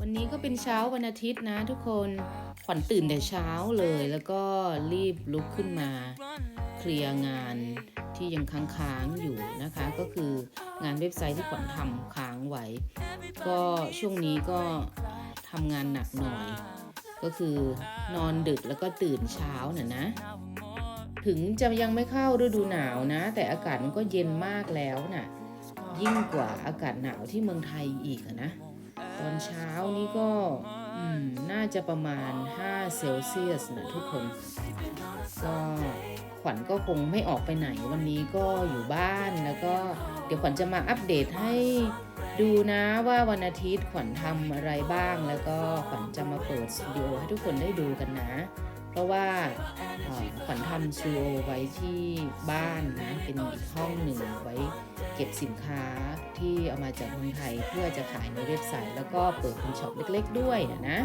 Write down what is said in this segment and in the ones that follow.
วันนี้ก็เป็นเช้าวันอาทิตย์นะทุกคนขวัญตื่นแต่เช้าเลยแล้วก็รีบลุกขึ้นมา เคลียร์งานที่ยังค้างๆอยู่นะคะ ก็คืองานเว็บไซต์ที่ขวัญทำค้างไว้ ก็ช่วงนี้ก็ทำงานหนักหน่อย ก็คือนอนดึกแล้วก็ตื่นเช้าน่ะนะ ถึงจะยังไม่เข้าฤดูหนาวนะ แต่อากาศมันก็เย็นมากแล้วน่ะยิ่งกว่าอากาศหนาวที่เมืองไทยอีกนะ อนเช้านี้ก็น่าจะประมาณ 5 เซลเซียสนะทุกคนก็ขวัญก็คงไม่ออกไปไหนวันนี้ก็อยู่บ้านแล้วก็เดี๋ยวขวัญจะมาอัปเดตให้ดูนะว่าวันอาทิตย์ขวัญทำอะไรบ้าง แล้วก็ขวัญจะมาเปิดสตูดิโอให้ทุกคนได้ดูกันนะ เพราะว่าขวัญทำสตูดิโอไว้ที่บ้านนะ เป็นอีกห้องหนึ่งไว้เก็บสินค้าที่เอามาจากเมืองไทยเพื่อจะขายในเว็บไซต์ แล้วก็เปิดเป็นช็อปเล็กๆด้วยนะ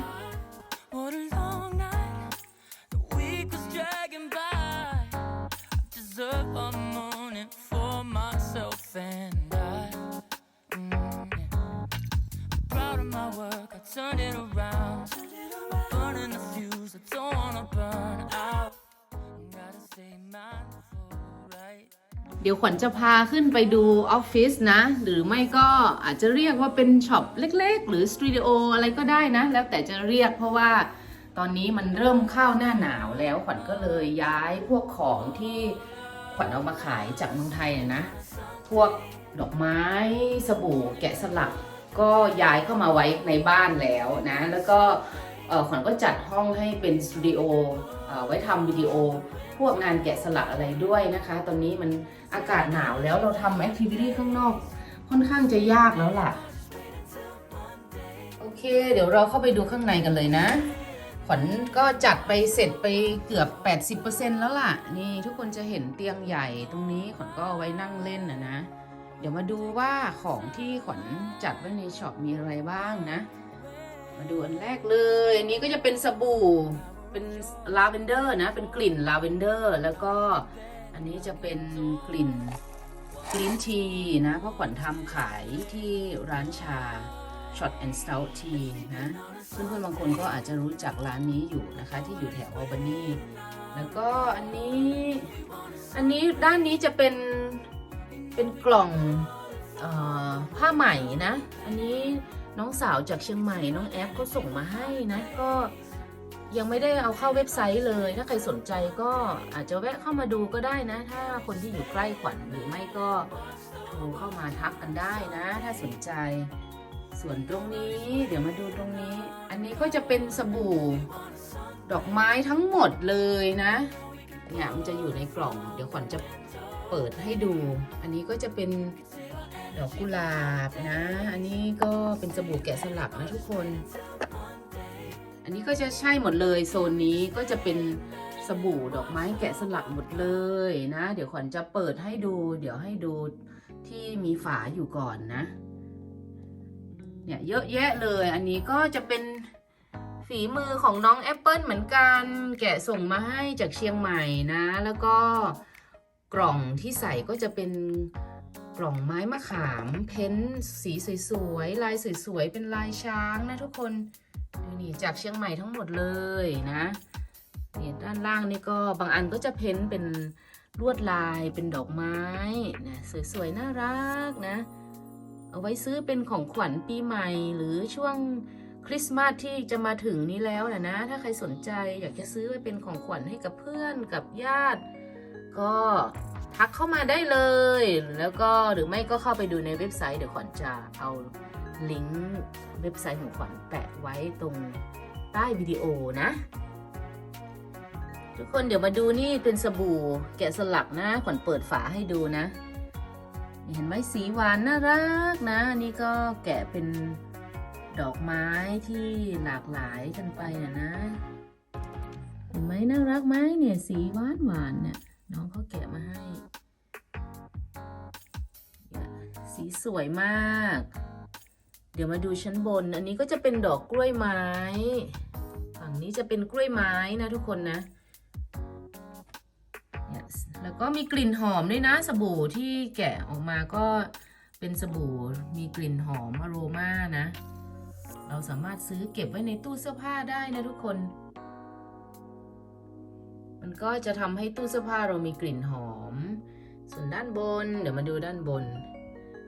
เดี๋ยวขวัญจะพาขึ้นไปดูออฟฟิศนะ หรือไม่ก็อาจจะเรียกว่าเป็นช็อปเล็กๆ หรือสตูดิโออะไรก็ได้นะ แล้วแต่จะเรียกเพราะว่าตอนนี้มันเริ่มเข้าหน้าหนาวแล้วขวัญก็เลยย้ายพวกของที่ขวัญเอามาขายจากเมืองไทยนะ พวกดอกไม้สบู่แกะสลักก็ย้ายเข้ามาไว้ในบ้านแล้วนะ แล้วก็ ขวัญก็จัดห้องให้เป็นสตูดิโอไว้ทำวิดีโอ พวกงานแกะสลักอะไรด้วยนะคะ ตอนนี้มันอากาศหนาวแล้วเราทำแอคทิวิตี้ข้างนอก ค่อนข้างจะยากแล้วล่ะ โอเค เดี๋ยวเราเข้าไปดูข้างในกันเลยนะ ขวัญก็จัดไปเสร็จไปเกือบ 80%แล้วล่ะ นี่ทุกคนจะเห็นเตียงใหญ่ตรงนี้ขวัญก็ไว้นั่งเล่นนะนะ เดี๋ยวมาดูว่าของที่ขวัญจัดไว้ในช็อปมีอะไรบ้างนะ มาดูอันแรกเลย อันนี้ก็จะเป็นสบู่ เป็นลาเวนเดอร์นะ เป็นกลิ่นลาเวนเดอร์ แล้วก็อันนี้จะเป็นกลิ่นกลิ่นทีนะ เพราะขวัญทำขายที่ร้านชา Shot and Stout Tea นะ เพื่อนๆบางคนก็อาจจะรู้จักร้านนี้อยู่นะคะ ที่อยู่แถวอัลบานีแล้วก็อันนี้ อันนี้ด้านนี้จะเป็นเป็นกล่องออผ้าไหมนะ อันนี้ น้องสาวจากเชียงใหม่น้องแอฟก็ส่งมาให้นะก็ยังไม่ได้เอาเข้าเว็บไซต์เลย ถ้าใครสนใจก็อาจจะแวะเข้ามาดูก็ได้นะ ถ้าคนที่อยู่ใกล้ขวัญหรือไม่ก็โทรเข้ามาทักกันได้นะ ถ้าสนใจ ส่วนตรงนี้ เดี๋ยวมาดูตรงนี้ อันนี้ก็จะเป็นสบู่ดอกไม้ทั้งหมดเลยนะเนี่ยมันจะอยู่ในกล่อง เดี๋ยวขวัญจะเปิดให้ดู อันนี้ก็จะเป็น ดอกกุหลาบนะ อันนี้ก็เป็นสบู่แกะสลักนะทุกคน อันนี้ก็จะใช่หมดเลยโซนนี้ก็จะเป็นสบู่ดอกไม้แกะสลักหมดเลยนะ เดี๋ยวขวัญจะเปิดให้ดู เดี๋ยวให้ดูที่มีฝาอยู่ก่อนนะ เนี่ยเยอะแยะเลย อันนี้ก็จะเป็นฝีมือของน้องแอปเปิลเหมือนกัน แกะส่งมาให้จากเชียงใหม่นะ แล้วก็กล่องที่ใส่ก็จะเป็น กล่องไม้มะขาม เพ้นท์สีสวยๆ ลายสวยๆ เป็นลายช้างนะทุกคนดูนี่จากเชียงใหม่ทั้งหมดเลยนะเนี่ยด้านล่างนี่ก็บางอันก็จะเพ้นท์เป็นลวดลายเป็นดอกไม้นะสวยๆ น่ารักนะ เอาไว้ซื้อเป็นของขวัญปีใหม่หรือช่วงคริสต์มาสที่จะมาถึงนี้แล้วนะนะ ถ้าใครสนใจอยากจะซื้อไว้เป็นของขวัญให้กับเพื่อนกับญาติ ก็ ทักเข้ามาได้เลย แล้วก็หรือไม่ก็เข้าไปดูในเว็บไซต์เดี๋ยวขวัญจะเอาลิงก์เว็บไซต์ของขวัญแปะไว้ตรงใต้วิดีโอนะ ทุกคนเดี๋ยวมาดูนี่เป็นสบู่แกะสลักนะขวัญเปิดฝาให้ดูนะ เห็นไหมสีหวานน่ารักนะอันนี่ก็แกะเป็นดอกไม้ที่หลากหลายกันไปนะนะ เห็นไหมน่ารักไหมเนี่ยสีหวานหวานเนี่ย น้องเขาแกะมาให้ สีสวยมาก เดี๋ยวมาดูชั้นบน อันนี้ก็จะเป็นดอกกล้วยไม้ ฝั่งนี้จะเป็นกล้วยไม้นะทุกคนนะ Yes แล้วก็มีกลิ่นหอมด้วยนะสบู่ที่แกะออกมาก็เป็นสบู่มีกลิ่นหอมอโรมานะ เราสามารถซื้อเก็บไว้ในตู้เสื้อผ้าได้นะทุกคน มันก็จะทำให้ตู้เสื้อผ้าเรามีกลิ่นหอม ส่วนด้านบน เดี๋ยวมาดูด้านบน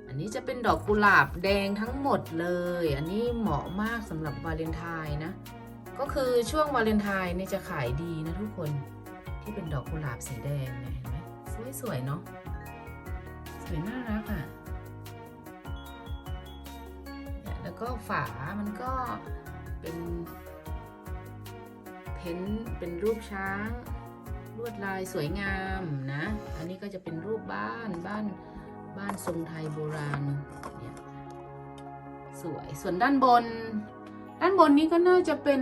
อันนี้จะเป็นดอกกุหลาบแดงทั้งหมดเลย อันนี้เหมาะมากสำหรับวาเลนไทน์นะ ก็คือช่วงวาเลนไทน์เนี่ยจะขายดีนะทุกคน ที่เป็นดอกกุหลาบสีแดงเนี่ยเห็นไหมสวยๆเนาะ สวยน่ารักอะ่ะแล้วก็ฝา มันก็เป็น เพ้นท์เป็นรูปช้าง ลวดลายสวยงามนะ อันนี้ก็จะเป็นรูปบ้านบ้านบ้านทรงไทยโบราณเนี่ยสวยส่วนด้านบน ด้านบนนี้ก็น่าจะเป็น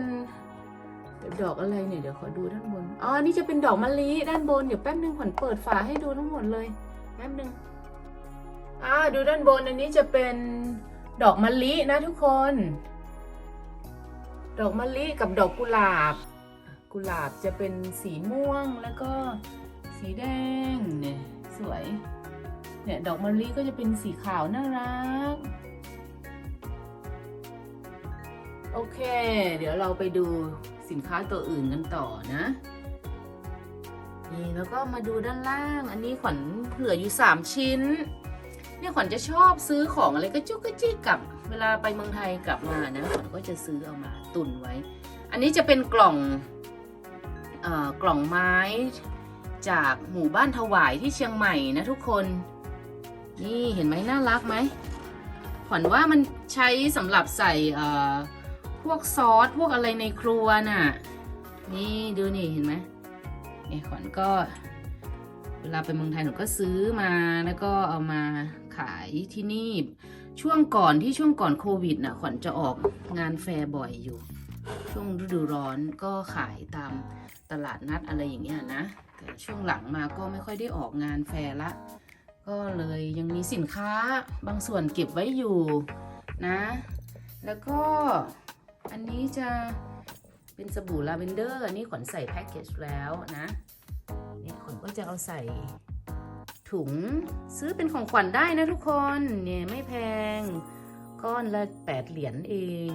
ดอกอะไรเนี่ยเดี๋ยวขอดูด้านบนอ๋อนนี่จะเป็นดอกมะลิด้านบนเดี๋ยวแป๊บนึงขวัญเปิดฝาให้ดูทั้งหมดเลยแป๊บนึงอ่าดูด้านบนอันนี้จะเป็นดอกมะลินะทุกคน ดอกมะลิกับดอกกุหลาบ กุหลาบจะเป็นสีม่วงแล้วก็สีแดงเนี่ยสวย เนี่ยดอกมะลิก็จะเป็นสีขาวน่ารัก โอเค เดี๋ยวเราไปดูสินค้าตัวอื่นกันต่อนะ นี่แล้วก็มาดูด้านล่าง อันนี้ขวัญเหลืออยู่ 3 ชิ้น เนี่ยขวัญจะชอบซื้อของอะไรก็จุกกจิกกลับเวลาไปเมืองไทยกลับมานะขวัญก็จะซื้อเอามาตุนไว้ อันนี้จะเป็นกล่อง กล่องไม้จากหมู่บ้านถวายที่เชียงใหม่นะทุกคน นี่เห็นไหมน่ารักไหมขวัญว่ามันใช้สำหรับใส่พวกซอสพวกอะไรในครัวน่ะ นี่ดูนี่เห็นไหมเนี่ยขวัญก็เวลาไปเมืองไทยหนูก็ซื้อมาแล้วก็เอามาขายที่นี่ ช่วงก่อนที่ช่วงก่อนโควิดน่ะขวัญจะออกงานแฟร์บ่อยอยู่ ช่วงฤดูร้อนก็ขายตามตลาดนัดอะไรอย่างเงี้ยนะ แต่ช่วงหลังมาก็ไม่ค่อยได้ออกงานแฟร์ละ ก็เลยยังมีสินค้าบางส่วนเก็บไว้อยู่นะ แล้วก็อันนี้จะเป็นสบู่ลาเวนเดอร์อันนี้ขวัญใส่แพ็กเกจแล้วนะเนี่ยขวัญก็จะเอาใส่ถุงซื้อเป็นของขวัญได้นะทุกคนเนี่ยไม่แพงก้อนละ8เหรียญเอง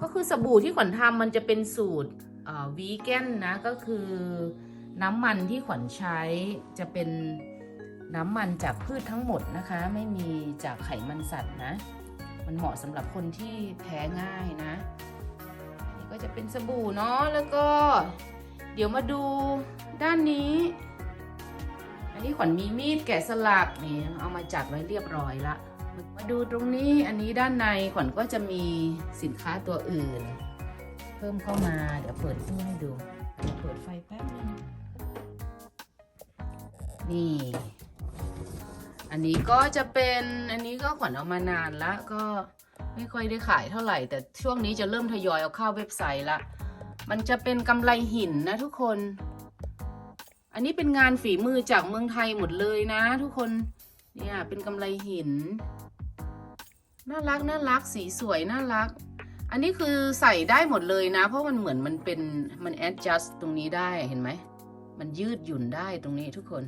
ก็คือสบู่ที่ขวัญทำมันจะเป็นสูตรวีแกนนะ ก็คือน้ำมันที่ขวัญใช้จะเป็นน้ำมันจากพืชทั้งหมดนะคะ ไม่มีจากไขมันสัตว์นะ มันเหมาะสำหรับคนที่แพ้ง่ายนะ นี่ก็จะเป็นสบู่เนาะแล้วก็ เดี๋ยวมาดูด้านนี้ อันนี้ขวัญมีมีดแกะสลักนี่เอามาจัดไว้เรียบร้อยละ มาดูตรงนี้อันนี้ด้านในขวัญก็จะมีสินค้าตัวอื่น เพิ่มเข้ามาเดี๋ยวเปิดตู้ให้ดูเปิดไฟแป๊บนึงนี่ อันนี้ก็จะเป็นอันนี้ก็ขวัญเอามานานละก็ไม่ค่อยได้ขายเท่าไหร่ แต่ช่วงนี้จะเริ่มทยอยเอาเข้าเว็บไซต์ละ มันจะเป็นกำไรหินนะทุกคน อันนี้เป็นงานฝีมือจากเมืองไทยหมดเลยนะทุกคน เนี่ยเป็นกำไรหิน น่ารักน่ารักสีสวยน่ารัก อันนี้คือใส่ได้หมดเลยนะ เพราะมันเหมือนมันเป็นมัน adjust ตรงนี้ได้เห็นไหม มันยืดหยุ่นได้ตรงนี้ทุกคน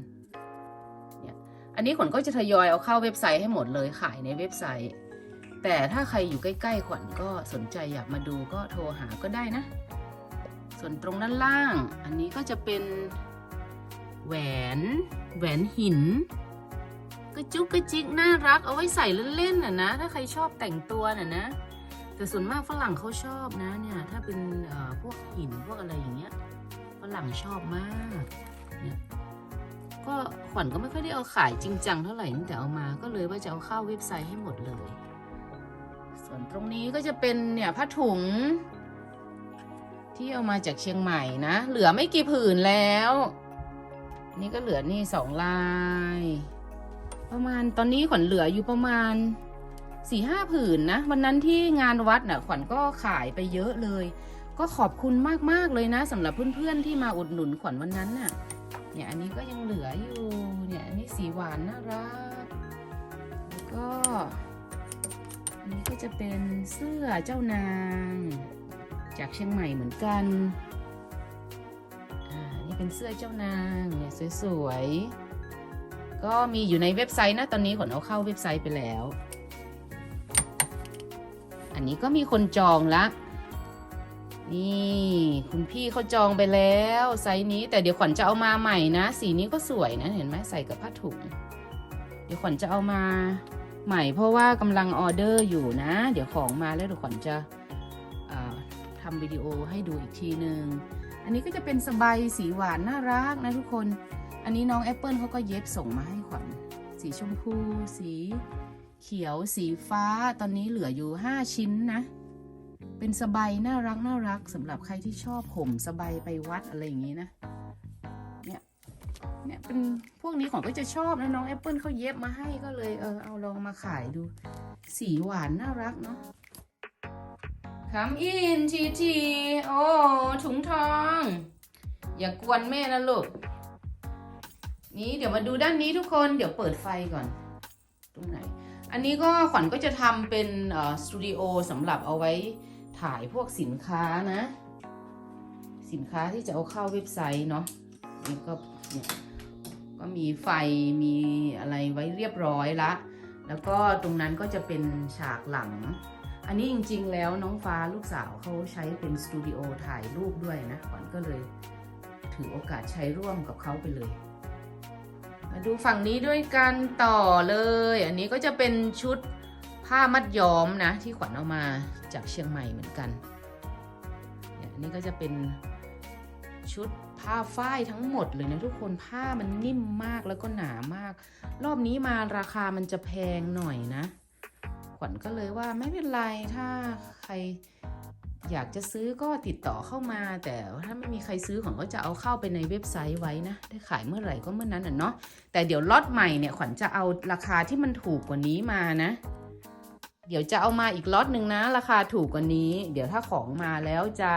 เนี่ยอันนี้ขวัญก็จะทยอยเอาเข้าเว็บไซต์ให้หมดเลยขายในเว็บไซต์ แต่ถ้าใครอยู่ใกล้ๆ ขวัญก็สนใจอยากมาดูก็โทรหาก็ได้นะ ส่วนตรงด้านล่าง อันนี้ก็จะเป็นแหวนแหวนหิน กระจุกกระจิกน่ารักเอาไว้ใส่เล่นๆน่ะนะ ถ้าใครชอบแต่งตัวน่ะนะ แต่ส่วนมากฝรั่งเขาชอบนะเนี่ย ถ้าเป็นพวกหินพวกอะไรอย่างเงี้ยฝรั่งชอบมากเนี่ยก็ขวัญก็ไม่ค่อยได้เอาขายจริงจังเท่าไหร่ตั้งแต่เอามาก็เลยว่าจะเอาเข้าเว็บไซต์ให้หมดเลย ส่วนตรงนี้ก็จะเป็นเนี่ยผ้าถุง ที่เอามาจากเชียงใหม่นะ เหลือไม่กี่ผืนแล้ว นี่ก็เหลือนี่สองลาย ประมาณตอนนี้ขวัญเหลืออยู่ประมาณสี่ห้าผืนนะ วันนั้นที่งานวัดน่ะขวัญก็ขายไปเยอะเลย ก็ขอบคุณมากๆเลยนะสำหรับเพื่อนๆที่มาอุดหนุนขวัญวันนั้นน่ะ เนี่ยอันนี้ก็ยังเหลืออยู่เนี่ยอันนี้สีหวานน่ารักแล้วก็อันนี้ก็จะเป็นเสื้อเจ้านาง จากเชียงใหม่เหมือนกันอ่านี่เป็นเสื้อเจ้านางเนี่ยสวยๆ ก็มีอยู่ในเว็บไซต์นะ ตอนนี้ขนเอาเข้าเว็บไซต์ไปแล้ว อันนี้ก็มีคนจองละ นี่ คุณพี่เขาจองไปแล้วไซส์นี้ แต่เดี๋ยวขวัญจะเอามาใหม่นะ สีนี้ก็สวยนะ เห็นไหมใส่กับผ้าถุง เดี๋ยวขวัญจะเอามาใหม่เพราะว่ากำลังออเดอร์อยู่นะ เดี๋ยวของมาแล้วเดี๋ยวขวัญจะอ่าทำวิดีโอให้ดูอีกทีหนึ่ง อันนี้ก็จะเป็นสบายสีหวานน่ารักนะทุกคน อันนี้น้องแอปเปิลเขาก็เย็บส่งมาให้ขวัญสีชมพู สีเขียวสีฟ้าตอนนี้เหลืออยู่ 5 ชิ้นนะ เป็นสบายน่ารักน่ารักสำหรับใครที่ชอบห่มสบายไปวัดอะไรอย่างนี้นะเนี่ยเนี่ยเป็นพวกนี้ของก็จะชอบนะน้องแอปเปิลเขาเย็บมาให้ก็เลยเออเอาลองมาขายดู สีหวานน่ารักเนาะ คำอินทีทีโอ้ถุงทอง อย่ากวนแม่นะลูก นี้เดี๋ยวมาดูด้านนี้ทุกคน เดี๋ยวเปิดไฟก่อน ตรงไหน อันนี้ก็ขวัญก็จะทำเป็นสตูดิโอสำหรับเอาไว้ถ่ายพวกสินค้านะ สินค้าที่จะเอาเข้าเว็บไซต์เนาะนี่ก็เนี่ยก็มีไฟมีอะไรไว้เรียบร้อยละ แล้วก็ตรงนั้นก็จะเป็นฉากหลัง อันนี้จริง ๆ แล้วน้องฟ้าลูกสาวเขาใช้เป็นสตูดิโอถ่ายรูปด้วยนะขวัญก็เลยถือโอกาสใช้ร่วมกับเขาไปเลย มาดูฝั่งนี้ด้วยกันต่อเลย อันนี้ก็จะเป็นชุดผ้ามัดย้อมนะ ที่ขวัญเอามาจากเชียงใหม่เหมือนกันเนี่ยอันนี้ก็จะเป็นชุดผ้าฝ้ายทั้งหมดเลยนะทุกคนผ้ามันนิ่มมากแล้วก็หนามาก รอบนี้มาราคามันจะแพงหน่อยนะ ขวัญก็เลยว่าไม่เป็นไรถ้าใครอยากจะซื้อก็ติดต่อเข้ามา แต่ถ้าไม่มีใครซื้อขวัญก็จะเอาเข้าไปในเว็บไซต์ไว้นะ ได้ขายเมื่อไหร่ก็เมื่อนั้นอะเนาะแต่เดี๋ยวล็อตใหม่เนี่ยขวัญจะเอาราคาที่มันถูกกว่านี้มานะ เดี๋ยวจะเอามาอีกล็อตหนึ่งนะ ราคาถูกกว่านี้ เดี๋ยวถ้าของมาแล้วจะ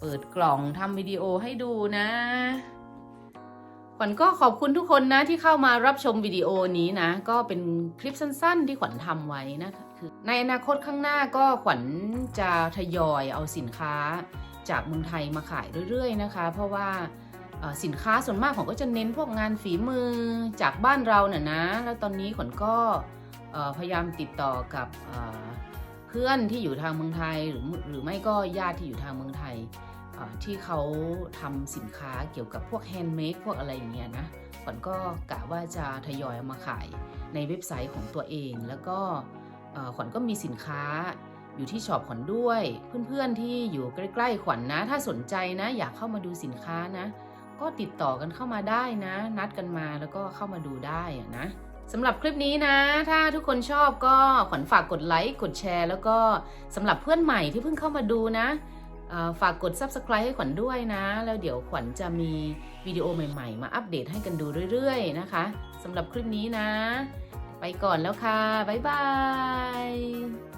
เปิดกล่องทำวิดีโอให้ดูนะ ขวัญก็ขอบคุณทุกคนนะที่เข้ามารับชมวิดีโอนี้นะ ก็เป็นคลิปสั้นๆ ที่ขวัญทำไว้นะคือในอนาคตข้างหน้าก็ขวัญจะทยอยเอาสินค้าจากเมืองไทยมาขายเรื่อยๆนะคะ เพราะว่าสินค้าส่วนมากขวัญก็จะเน้นพวกงานฝีมือจากบ้านเราน่ะนะ แล้วตอนนี้ขวัญก็พยายามติดต่อกับเพื่อนที่อยู่ทางเมืองไทยหรือหรือไม่ก็ญาติที่อยู่ทางเมืองไทย ที่เขาทำสินค้าเกี่ยวกับพวกแฮนด์เมดพวกอะไรอย่างเงี้ยนะขวัญก็กะว่าจะทยอยเอามาขายในเว็บไซต์ของตัวเอง แล้วก็ขวัญก็มีสินค้าอยู่ที่ช็อปขวัญด้วย เพื่อนๆที่อยู่ใกล้ๆขวัญนะ ถ้าสนใจนะ อยากเข้ามาดูสินค้านะ ก็ติดต่อกันเข้ามาได้นะ นัดกันมาแล้วก็เข้ามาดูได้นะสำหรับคลิปนี้นะ ถ้าทุกคนชอบก็ขวัญฝากกดไลค์กดแชร์ แล้วก็สำหรับเพื่อนใหม่ที่เพิ่งเข้ามาดูนะ ฝากกด subscribe ให้ขวัญด้วยนะ แล้วเดี๋ยวขวัญจะมีวิดีโอใหม่ๆ มาอัปเดตให้กันดูเรื่อยๆนะคะสำหรับคลิปนี้นะ ไปก่อนแล้วค่ะ บ๊ายบาย